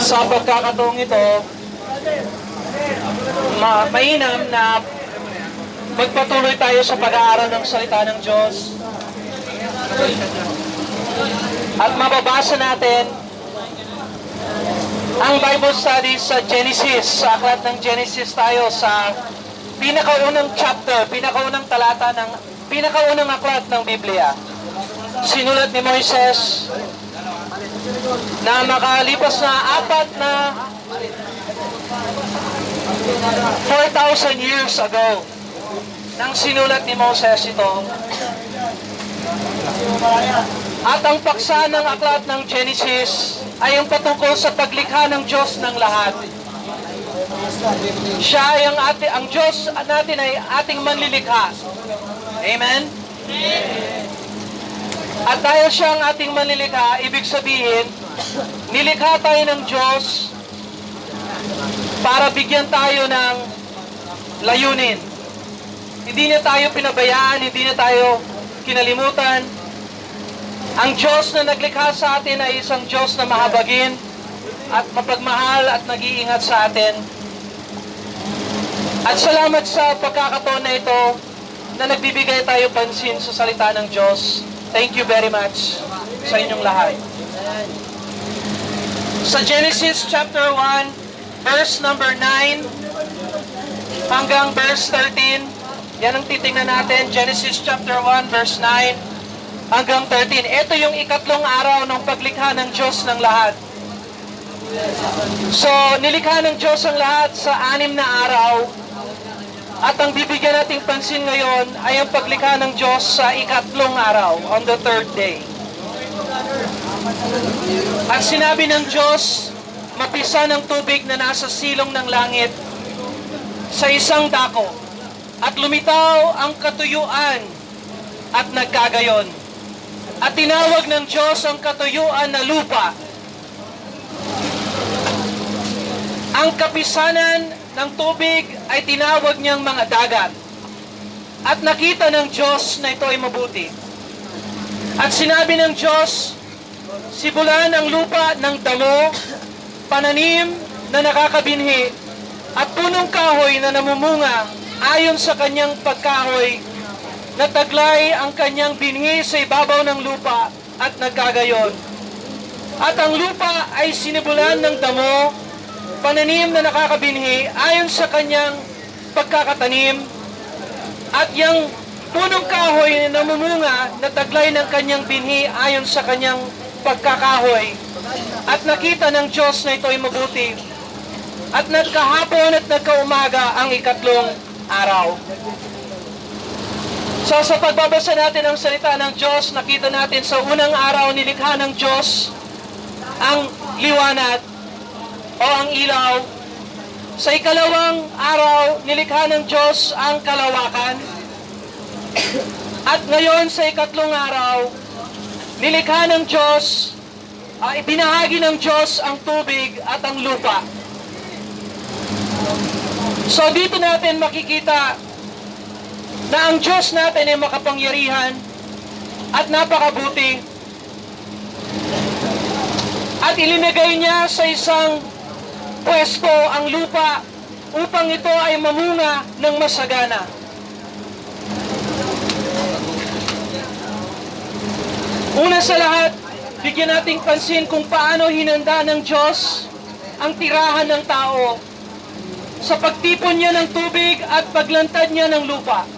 Sa pagkakataong ito, ma mainam na magpatuloy tayo sa pag-aaral ng salita ng Diyos. At mababasa natin ang Bible studies sa Genesis. Sa aklat ng Genesis tayo sa pinakaunang chapter, pinakaunang talata ng pinakaunang aklat ng Biblia. Sinulat ni Moises na makalipas na apat na 4,000 years ago nang sinulat ni Moses ito. At ang paksa ng aklat ng Genesis ay ang patungkol sa paglikha ng Diyos ng lahat. Siya ay ang, ati, ang Diyos natin ay ating manlilikha. Amen? At dahil siya ang ating manlilikha, ibig sabihin, nilikha tayo ng Diyos para bigyan tayo ng layunin. Hindi niya tayo pinabayaan, hindi niya tayo kinalimutan. Ang Diyos na naglikha sa atin ay isang Diyos na mahabagin at mapagmahal at nag-iingat sa atin. At salamat sa pagkakataon na ito na nagbibigay tayo pansin sa salita ng Diyos. Thank you very much sa inyong lahat. Sa Genesis chapter 1, verse number 9 hanggang verse 13, yan ang titingnan natin. Genesis chapter 1, verse 9 hanggang 13. Ito yung ikatlong araw ng paglikha ng Diyos ng lahat. So, nilikha ng Diyos ang lahat sa anim na araw. At ang bibigyan nating pansin ngayon ay ang paglikha ng Diyos sa ikatlong araw, on the third day. At sinabi ng Diyos, mapisa ng tubig na nasa silong ng langit sa isang dako. At lumitaw ang katuyuan at nagkagayon. At tinawag ng Diyos ang katuyuan na lupa. Ang kapisanan ng tubig ay tinawag niyang mga dagat. At nakita ng Diyos na ito ay mabuti. At sinabi ng Diyos, sibulan ang lupa ng damo, pananim na nakakabinhi, at punong kahoy na namumunga ayon sa kanyang pagkahoy, na taglay ang kanyang binhi sa ibabaw ng lupa at nagkagayon. At ang lupa ay sinibulan ng damo, pananim na nakakabinhi ayon sa kanyang pagkakatanim, at yung punong kahoy na namumunga na taglay ng kanyang binhi ayon sa kanyang pagkakahoy. At nakita ng Diyos na ito ay mabuti. At nagkahapon at nagkaumaga ang ikatlong araw. So sa pagbabasa natin ng salita ng Diyos, nakita natin sa unang araw nilikha ng Diyos ang liwanag o ang ilaw. Sa ikalawang araw, nilikha ng Diyos ang kalawakan. At ngayon sa ikatlong araw, nilikha ng Diyos, uh, ibinahagi ng Diyos ang tubig at ang lupa. So dito natin makikita na ang Diyos natin ay makapangyarihan at napakabuti. At ilinagay niya sa isang pwesto ang lupa upang ito ay mamunga ng masagana. Una sa lahat, bigyan nating pansin kung paano hinanda ng Diyos ang tirahan ng tao sa pagtipon niya ng tubig at paglantad niya ng lupa.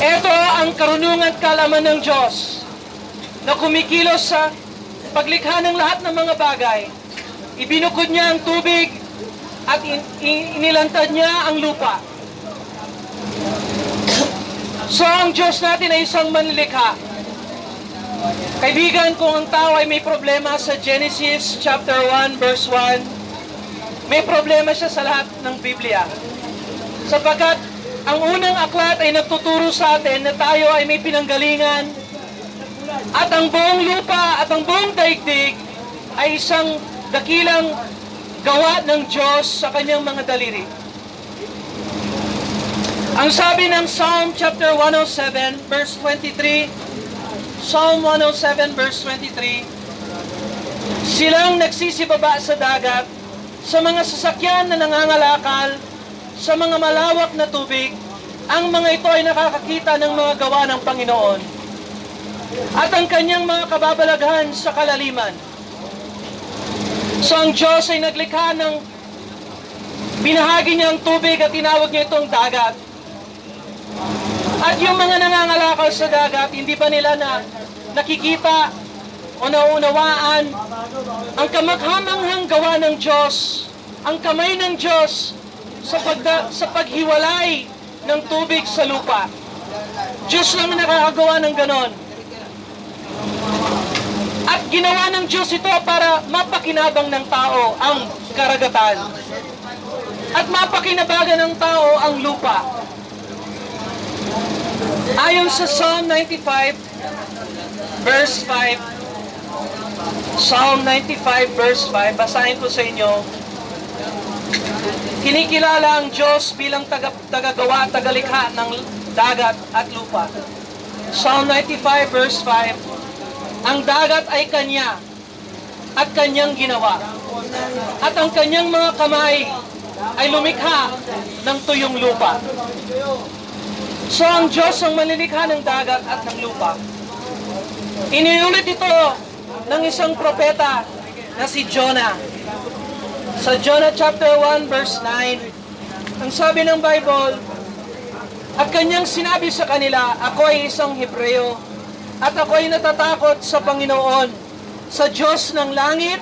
Ito ang karunungan at kalaman ng Diyos na kumikilos sa paglikha ng lahat ng mga bagay. Ibinukod niya ang tubig at in- in- inilantad niya ang lupa. So ang Diyos natin ay isang manlikha. Kaibigan, kung ang tao ay may problema sa Genesis chapter 1 verse 1, may problema siya sa lahat ng Biblia. Sapagkat ang unang aklat ay nagtuturo sa atin na tayo ay may pinanggalingan at ang buong lupa at ang buong daigdig ay isang dakilang gawa ng Diyos sa kanyang mga daliri. Ang sabi ng Psalm chapter 107 verse 23, Psalm 107 verse 23, Silang nagsisibaba sa dagat, sa mga sasakyan na nangangalakal, sa mga malawak na tubig, ang mga ito ay nakakakita ng mga gawa ng Panginoon at ang kanyang mga kababalaghan sa kalaliman. So ang Diyos ay naglikha ng binahagi niya ang tubig at tinawag niya itong dagat. At yung mga nangangalakal sa dagat, hindi pa nila na nakikita o nauunawaan ang kamakhamanghang gawa ng Diyos, ang kamay ng Diyos sa, pagda, sa paghiwalay ng tubig sa lupa. Diyos lang ang nakakagawa ng ganon. At ginawa ng Diyos ito para mapakinabang ng tao ang karagatan. At mapakinabagan ng tao ang lupa. Ayon sa Psalm 95, verse 5, Psalm 95 verse 5, basahin ko sa inyo. Kinikilala ang Diyos bilang taga, tagagawa tagalikha ng dagat at lupa. Psalm 95 verse 5, Ang dagat ay Kanya at Kanyang ginawa. At ang Kanyang mga kamay ay lumikha ng tuyong lupa. So ang Diyos ang malilikha ng dagat at ng lupa. Iniulit ito ng isang propeta na si Jonah. Sa Jonah chapter 1 verse 9, ang sabi ng Bible, at kanyang sinabi sa kanila, ako ay isang Hebreo, at ako ay natatakot sa Panginoon, sa Diyos ng langit,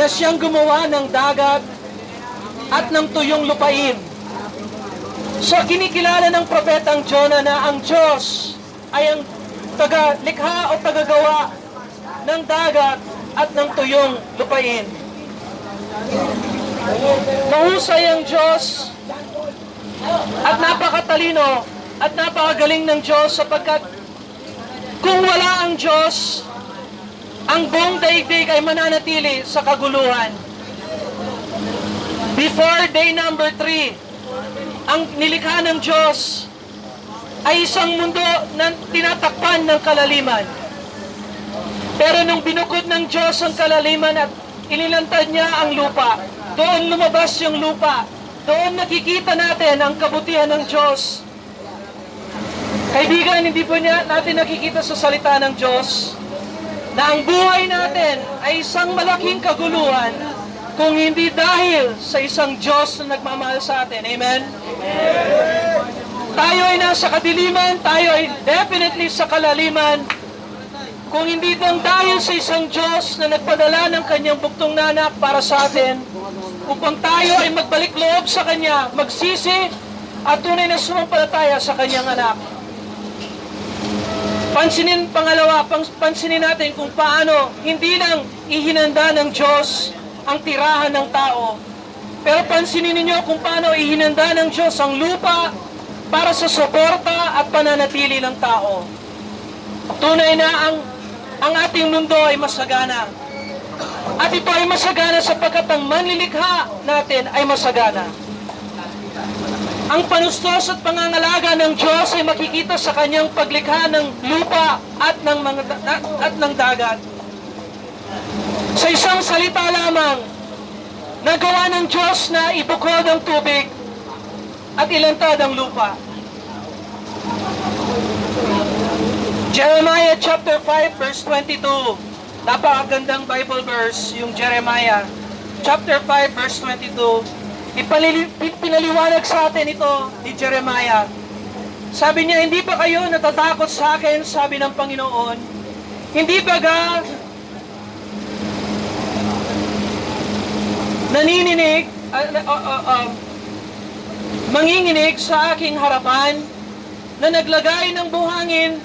na siyang gumawa ng dagat at ng tuyong lupain. So kinikilala ng propetang Jonah na ang Diyos ay ang taga-likha o tagagawa ng dagat at ng tuyong lupain. Mahusay ang Diyos at napakatalino at napakagaling ng Diyos sapagkat kung wala ang Diyos, ang buong daigdig ay mananatili sa kaguluhan. Before day number 3, ang nilikha ng Diyos ay isang mundo na tinatakpan ng kalaliman. Pero nung binukod ng Diyos ang kalaliman at inilantad niya ang lupa, doon lumabas yung lupa. Doon nakikita natin ang kabutihan ng Diyos. Kaibigan, hindi po niya natin nakikita sa salita ng Diyos na ang buhay natin ay isang malaking kaguluhan kung hindi dahil sa isang Diyos na nagmamahal sa atin. Amen? Tayo ay nasa kadiliman, tayo ay definitely sa kalaliman. Kung hindi lang dahil sa isang Diyos na nagpadala ng kanyang buktong nanak para sa atin, upang tayo ay magbalik loob sa Kanya, magsisi, at tunay na sumampalataya sa Kanyang anak. Pansinin, pangalawa, pang, pansinin natin kung paano hindi lang ihinanda ng Diyos ang tirahan ng tao, pero pansinin ninyo kung paano ihinanda ng Diyos ang lupa para sa suporta at pananatili ng tao. Tunay na ang, ang ating mundo ay masagana. At ito ay masagana sapagkat ang manlilikha natin ay masagana. Ang panustos at pangangalaga ng Diyos ay makikita sa kanyang paglikha ng lupa at ng, mga, at ng dagat. Sa isang salita lamang, nagawa ng Diyos na ibukod ang tubig at ilantad ang lupa. Jeremiah chapter 5 verse 22. Napakagandang Bible verse yung Jeremiah chapter 5 verse 22. Ipalili, pinaliwanag sa atin ito ni Jeremiah. Sabi niya, hindi ba kayo natatakot sa akin, sabi ng Panginoon? Hindi ba ga nanininig, uh, uh, uh, uh, manginginig sa aking harapan na naglagay ng buhangin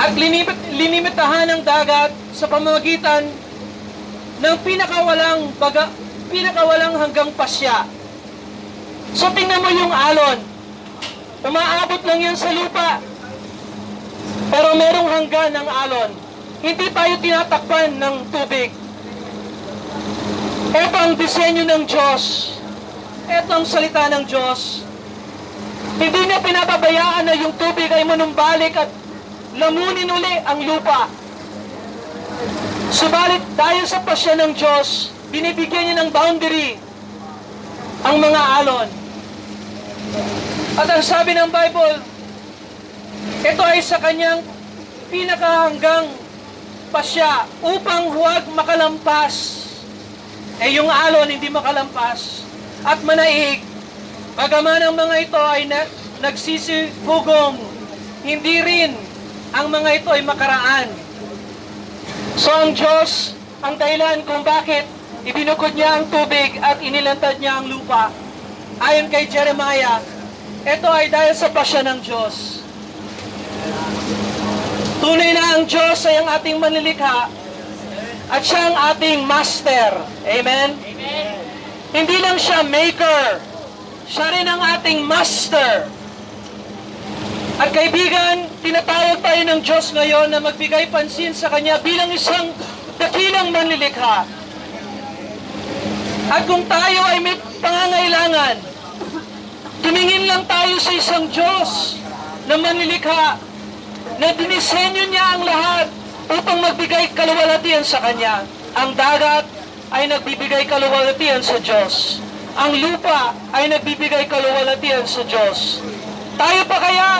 at linimit, linimitahan ng dagat sa pamamagitan ng pinakawalang baga, pinakawalang hanggang pasya. So tingnan mo yung alon. Umaabot lang yan sa lupa. Pero merong hanggan ng alon. Hindi tayo tinatakpan ng tubig. Ito ang disenyo ng Diyos. Ito ang salita ng Diyos. Hindi niya pinababayaan na yung tubig ay manumbalik at lamunin uli ang lupa. Subalit dahil sa pasya ng Diyos, binibigyan niya ng boundary ang mga alon. At ang sabi ng Bible, ito ay sa kanyang pinakahanggang pasya upang huwag makalampas. Eh yung alon hindi makalampas at manaig. Bagaman ang mga ito ay na, nagsisibugong, hindi rin ang mga ito ay makaraan. So ang Diyos, ang dahilan kung bakit ibinukod niya ang tubig at inilantad niya ang lupa. Ayon kay Jeremiah, ito ay dahil sa pasya ng Diyos. Tunay na ang Diyos ay ang ating manlilikha at siya ang ating master. Amen? Hindi lang siya maker, siya rin ang ating master. At kaibigan, tinatawag tayo ng Diyos ngayon na magbigay pansin sa Kanya bilang isang dakilang manlilikha. At kung tayo ay may pangangailangan, tumingin lang tayo sa isang Diyos na manlilikha na dinisenyo niya ang lahat upang magbigay kaluwalhatian sa Kanya. Ang dagat ay nagbibigay kaluwalhatian sa Diyos. Ang lupa ay nagbibigay kaluwalhatian sa Diyos. Tayo pa kaya,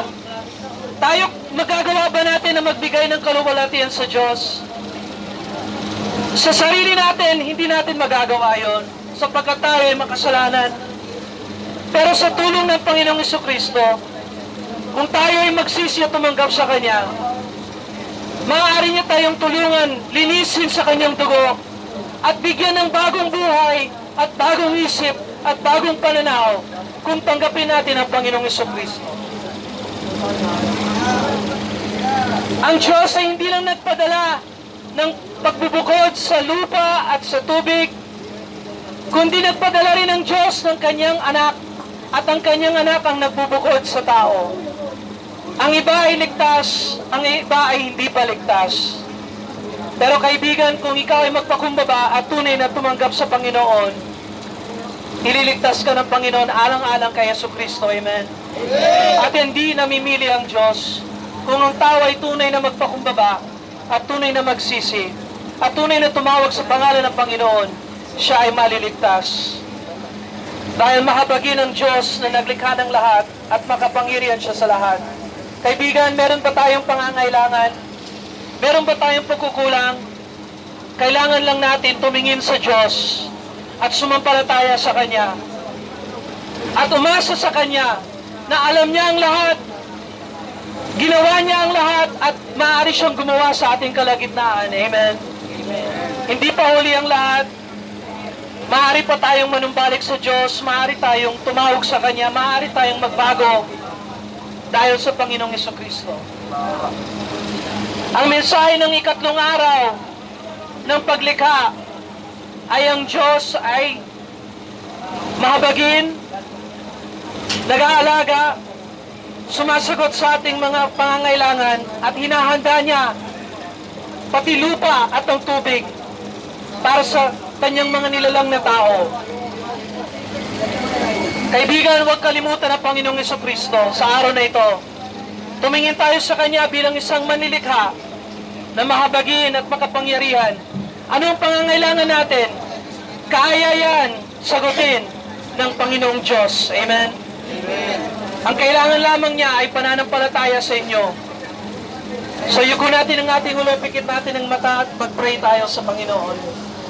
tayo magagawa ba natin na magbigay ng kaluwalhatian sa Diyos? Sa sarili natin, hindi natin magagawa yon sapagkat tayo ay makasalanan. Pero sa tulong ng Panginoong Kristo, kung tayo ay magsisi at tumanggap sa Kanya, maaari niya tayong tulungan, linisin sa Kanyang dugo, at bigyan ng bagong buhay, at bagong isip, at bagong pananaw, kung tanggapin natin ang Panginoong Kristo. Ang Diyos ay hindi lang nagpadala ng pagbubukod sa lupa at sa tubig, kundi nagpadala rin ng Diyos ng kanyang anak at ang kanyang anak ang nagbubukod sa tao. Ang iba ay ligtas, ang iba ay hindi pa ligtas. Pero kaibigan, kung ikaw ay magpakumbaba at tunay na tumanggap sa Panginoon, ililigtas ka ng Panginoon alang-alang kay Yesu Kristo. Amen? At hindi namimili ang Diyos kung ang tao ay tunay na magpakumbaba at tunay na magsisi at tunay na tumawag sa pangalan ng Panginoon, siya ay maliligtas. Dahil mahabagin ang Diyos na naglikha ng lahat at makapangyarihan siya sa lahat. Kaibigan, meron ba tayong pangangailangan? Meron ba tayong pagkukulang? Kailangan lang natin tumingin sa Diyos at sumampalataya sa Kanya. At umasa sa Kanya na alam niya ang lahat. Ginawa niya ang lahat at maaari siyang gumawa sa ating kalagitnaan. Amen. Hindi pa huli ang lahat. Maaari pa tayong manumbalik sa Diyos, maaari tayong tumawag sa Kanya, maaari tayong magbago dahil sa Panginoong Yeso Kristo. Ang mensahe ng ikatlong araw ng paglikha ay ang Diyos ay mahabagin, nag-aalaga, sumasagot sa ating mga pangangailangan at hinahanda niya pati lupa at ang tubig para sa kanyang mga nilalang na tao. Kaibigan, huwag kalimutan ang Panginoong Yeso Kristo sa araw na ito. Tumingin tayo sa Kanya bilang isang manilikha na mahabagin at makapangyarihan. Ano ang pangangailangan natin? Kaya yan sagutin ng Panginoong Diyos. Amen? Ang kailangan lamang niya ay pananampalataya sa inyo. So yuko natin ang ating ulo, pikit natin ang mata at mag-pray tayo sa Panginoon.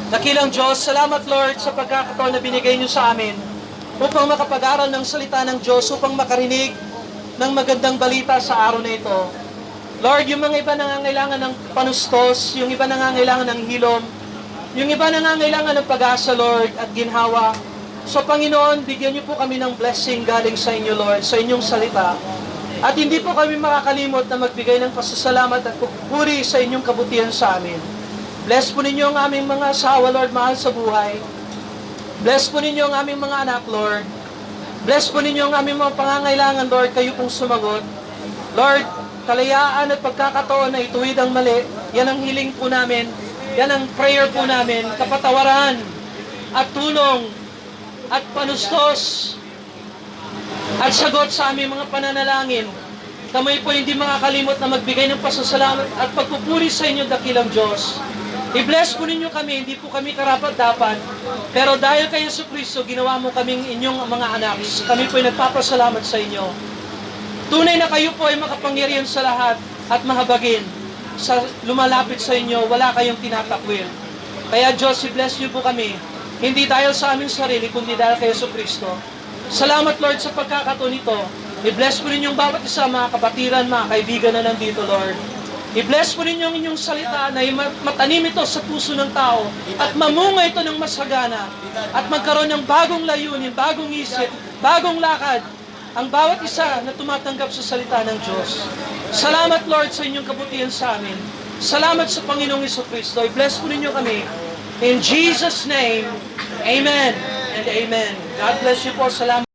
Dakilang Diyos, salamat Lord sa pagkakataon na binigay niyo sa amin upang makapag-aral ng salita ng Diyos, upang makarinig ng magandang balita sa araw na ito. Lord, yung mga iba nangangailangan ng panustos, yung iba nangangailangan ng hilom, yung iba nangangailangan ng pag-asa, Lord, at ginhawa. So, Panginoon, bigyan niyo po kami ng blessing galing sa inyo, Lord, sa inyong salita. At hindi po kami makakalimot na magbigay ng pasasalamat at pupuri sa inyong kabutihan sa amin. Bless po ninyo ang aming mga asawa, Lord, mahal sa buhay. Bless po ninyo ang aming mga anak, Lord. Bless po ninyo ang aming mga pangangailangan, Lord, kayo pong sumagot. Lord, kalayaan at pagkakataon na ituwid ang mali, yan ang hiling po namin, yan ang prayer po namin, kapatawaran at tulong at panustos at sagot sa aming mga pananalangin. Kamay po hindi makakalimot na magbigay ng pasasalamat at pagpupuri sa inyo, dakilang Diyos. I-bless po ninyo kami, hindi po kami karapat-dapat. Pero dahil kay Yesu Kristo, ginawa mo kaming inyong mga anak. Kami po ay nagpapasalamat sa inyo. Tunay na kayo po ay makapangyarihan sa lahat at mahabagin. Sa lumalapit sa inyo, wala kayong tinatakwil. Kaya Diyos, i-bless niyo po kami. Hindi dahil sa aming sarili, kundi dahil kay Yesu Kristo. Salamat Lord sa pagkakataon nito. I-bless po ninyong bawat isa, mga kapatiran, mga kaibigan na nandito, Lord. I-bless po ninyo ang inyong salita na ma- matanim ito sa puso ng tao at mamunga ito ng masagana at magkaroon ng bagong layunin, bagong isip, bagong lakad ang bawat isa na tumatanggap sa salita ng Diyos. Salamat Lord sa inyong kabutihan sa amin. Salamat sa Panginoong Kristo. I-bless po ninyo kami. In Jesus' name, Amen and Amen. God bless you po. Salamat.